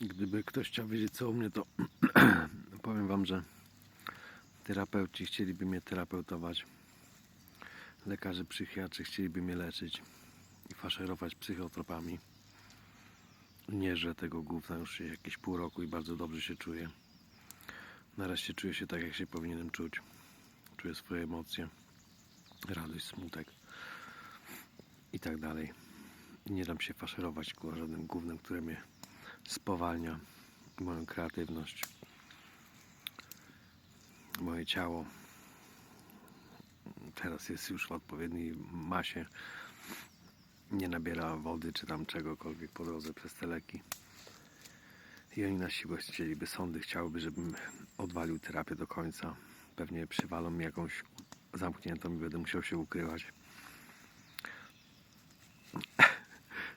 Gdyby ktoś chciał wiedzieć co u mnie, to powiem wam, że terapeuci chcieliby mnie terapeutować. Lekarze psychiatrzy chcieliby mnie leczyć i faszerować psychotropami. Nie, że tego gówna już jakieś pół roku i bardzo dobrze się czuję. Nareszcie czuję się tak, jak się powinienem czuć. Czuję swoje emocje, radość, smutek i tak dalej. Nie dam się faszerować kurwa, żadnym gównem, które mnie spowalnia moją kreatywność, moje ciało. Teraz jest już w odpowiedniej masie. Nie nabiera wody czy tam czegokolwiek po drodze przez te leki. I oni na siłę chcieliby, sądy chciałyby, żebym odwalił terapię do końca. Pewnie przywalą mi jakąś zamkniętą i będę musiał się ukrywać.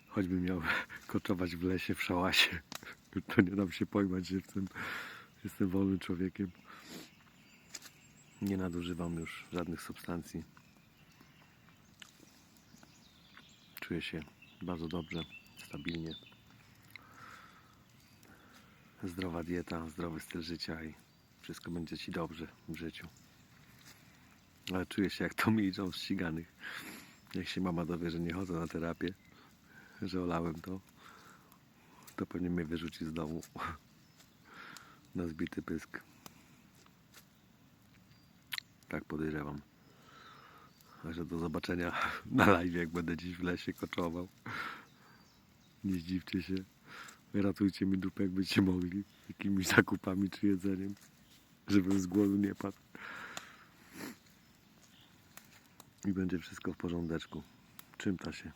Choćbym miał koczować w lesie, w szałasie, to nie dam się pojmać, że jestem, jestem wolnym człowiekiem. Nie nadużywam już żadnych substancji. Czuję się bardzo dobrze, stabilnie. Zdrowa dieta, zdrowy styl życia i wszystko będzie Ci dobrze w życiu. Ale czuję się jak Tommy i ściganych. Jak się mama dowie, że nie chodzę na terapię, że olałem to, to pewnie mnie wyrzuci z domu na zbity pysk. Tak podejrzewam. Także do zobaczenia na live, jak będę dziś w lesie koczował. Nie zdziwcie się. Ratujcie mi dupę, jak mogli. Jakimiś zakupami czy jedzeniem. Żebym z głodu nie padł. I będzie wszystko w porządeczku. Czym ta się?